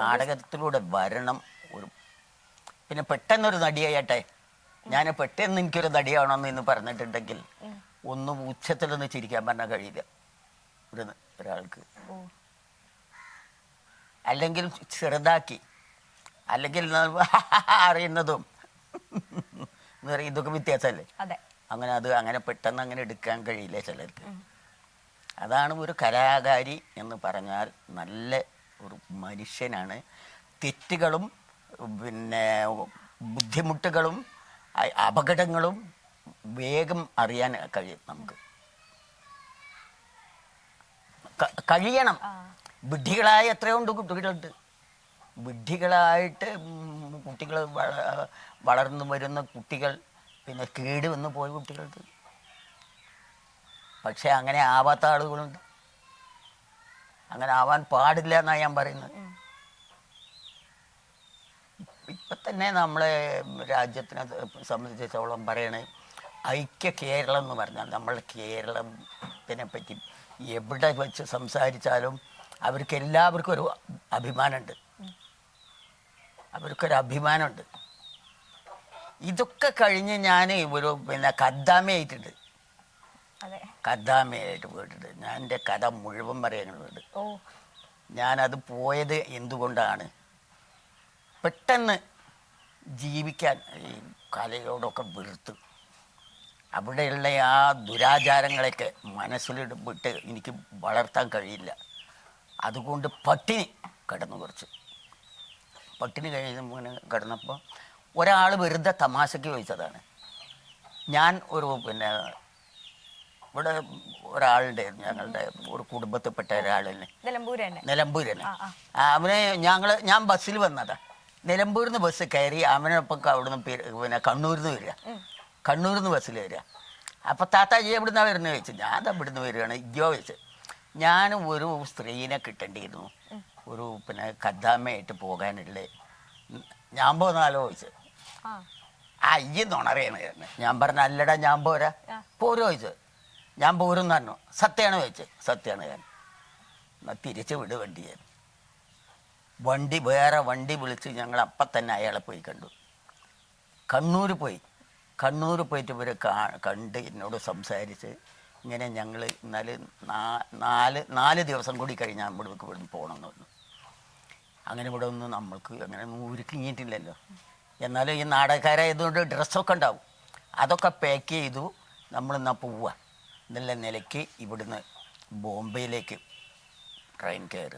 നാടകത്തിലൂടെ വരണം ഒരു പിന്നെ പെട്ടെന്നൊരു നടിയായിട്ടെ. ഞാൻ പെട്ടെന്ന് എനിക്കൊരു നടിയാവണമെന്ന് ഇന്ന് പറഞ്ഞിട്ടുണ്ടെങ്കിൽ ഒന്ന് ഉച്ചത്തിലൊന്ന് ചിരിക്കാൻ പറഞ്ഞാൽ കഴിയില്ല. ഒരു ഒരാൾക്ക്. അല്ലെങ്കിൽ ചെറുതാക്കി. അല്ലെങ്കിൽ അറിയുന്നതും. എന്ന് പറയും ഇതൊക്കെ വ്യത്യാസമല്ലേ? അങ്ങനെ അത് അങ്ങനെ പെട്ടെന്ന് അങ്ങനെ എടുക്കാൻ കഴിയില്ല ചിലർക്ക്. അതാണ് ഒരു കലാകാരി എന്ന് പറഞ്ഞാൽ നല്ല ഒരു മനുഷ്യനാണ്. തെറ്റുകളും പിന്നെ ബുദ്ധിമുട്ടുകളും അപകടങ്ങളും വേഗം അറിയാൻ കഴിയും നമുക്ക്. കഴിയണം. വിഡ്ഢികളായ എത്രയുണ്ട് കുട്ടികളുണ്ട്? വിഡ്ഢികളായിട്ട് കുട്ടികൾ വളർന്നു വരുന്ന കുട്ടികൾ പിന്നെ കേട് വന്ന് പോയ കുട്ടികളുണ്ട്. പക്ഷെ അങ്ങനെ ആവാത്ത ആളുകളുണ്ട്. അങ്ങനെ ആവാൻ പാടില്ല എന്നാണ് ഞാൻ പറയുന്നത്. ഇപ്പൊ തന്നെ നമ്മളെ രാജ്യത്തിനെ സംബന്ധിച്ചിടത്തോളം പറയണേ ഐക്യ കേരളം എന്ന് പറഞ്ഞാൽ നമ്മൾ കേരളത്തിനെ പറ്റി എവിടെ വെച്ച് സംസാരിച്ചാലും അവർക്ക് എല്ലാവർക്കും ഒരു അഭിമാനമുണ്ട്. അവർക്കൊരു അഭിമാനമുണ്ട്. ഇതൊക്കെ കഴിഞ്ഞ് ഞാൻ ഒരു പിന്നെ കദ്ദാമയായിട്ടുണ്ട്. അതെ. കദ്ദാമയായിട്ട് പോയിട്ടുണ്ട്. ഞാൻ എന്റെ കഥ മുഴുവൻ പറയാനുള്ളത് ഞാനത് പോയത് എന്തുകൊണ്ടാണ്? പെട്ടെന്ന് ജീവിക്കാൻ ഈ കലയോടൊക്കെ വെറുത്ത് അവിടെയുള്ള ആ ദുരാചാരങ്ങളൊക്കെ മനസ്സിലിട്ട് എനിക്ക് വളർത്താൻ കഴിയില്ല. അതുകൊണ്ട് പട്ടിണി കിടന്നു കുറച്ച്. പട്ടിണി കഴിഞ്ഞ കിടന്നപ്പോൾ ഒരാൾ വെറുതെ തമാശയ്ക്ക് ചോദിച്ചതാണ്. ഞാൻ ഒരു പിന്നെ ഇവിടെ ഒരാളുടെ ഞങ്ങളുടെ ഒരു കുടുംബത്തിൽപ്പെട്ട ഒരാളിനെ. നിലമ്പൂരനെ. അവനെ ഞങ്ങൾ ഞാൻ ബസ്സിൽ വന്നതാ. നിലമ്പൂരിൽ നിന്ന് ബസ് കയറി അവനൊപ്പം അവിടുന്ന് പിന്നെ കണ്ണൂരിൽ നിന്ന് വരിക. കണ്ണൂരിൽ നിന്ന് ബസ്സിൽ വരിക. അപ്പൊ താത്താജി എവിടുന്നാ വരുന്നത് ചോദിച്ചു. ഞാൻ ഇവിടുന്ന് വരികയാണ്. ഇജ്ജോ ചോദിച്ചു. ഞാൻ ഒരു സ്ത്രീനെ കിട്ടേണ്ടിയിരുന്നു. ഒരു പിന്നെ കദ്ദാമയായിട്ട് പോകാനുള്ള ഞാൻ പോന്നാലോ ചോദിച്ചു. ആ. ആ ഈ നുണറയാണ് ഞാൻ പറഞ്ഞ അല്ലടാ ഞാൻ പോരാ. പോരോ ചോദിച്ചു. ഞാൻ പോരും പറഞ്ഞു. സത്യമാണ് വെച്ച് സത്യമാണ് ഞാൻ. എന്നാൽ തിരിച്ച് വിട് വണ്ടി ഞാൻ. വണ്ടി വേറെ വണ്ടി വിളിച്ച് ഞങ്ങൾ അപ്പം തന്നെ അയാളെ പോയി കണ്ടു. കണ്ണൂർ പോയി. കണ്ണൂർ പോയിട്ട് ഇവർ കണ്ട് എന്നോട് സംസാരിച്ച് ഇങ്ങനെ ഞങ്ങൾ ഇന്നലെ നാല് നാല് ദിവസം കൂടി കഴിഞ്ഞാൽ ഇവിടെ ഇവിടുന്ന് പോകണമെന്ന് പറഞ്ഞു. അങ്ങനെ ഇവിടെ ഒന്നും നമ്മൾക്ക് അങ്ങനെ ഊരുക്കിങ്ങിയിട്ടില്ലല്ലോ എന്നാലും ഈ നാടകക്കാരായതുകൊണ്ട് ഡ്രസ്സൊക്കെ ഉണ്ടാവും. അതൊക്കെ പാക്ക് ചെയ്തു. നമ്മൾ നമ്മളിന്നാ പോവുക. എന്നുള്ള നിലയ്ക്ക് ഇവിടുന്ന് ബോംബെയിലേക്ക് ട്രെയിൻ കയറുക.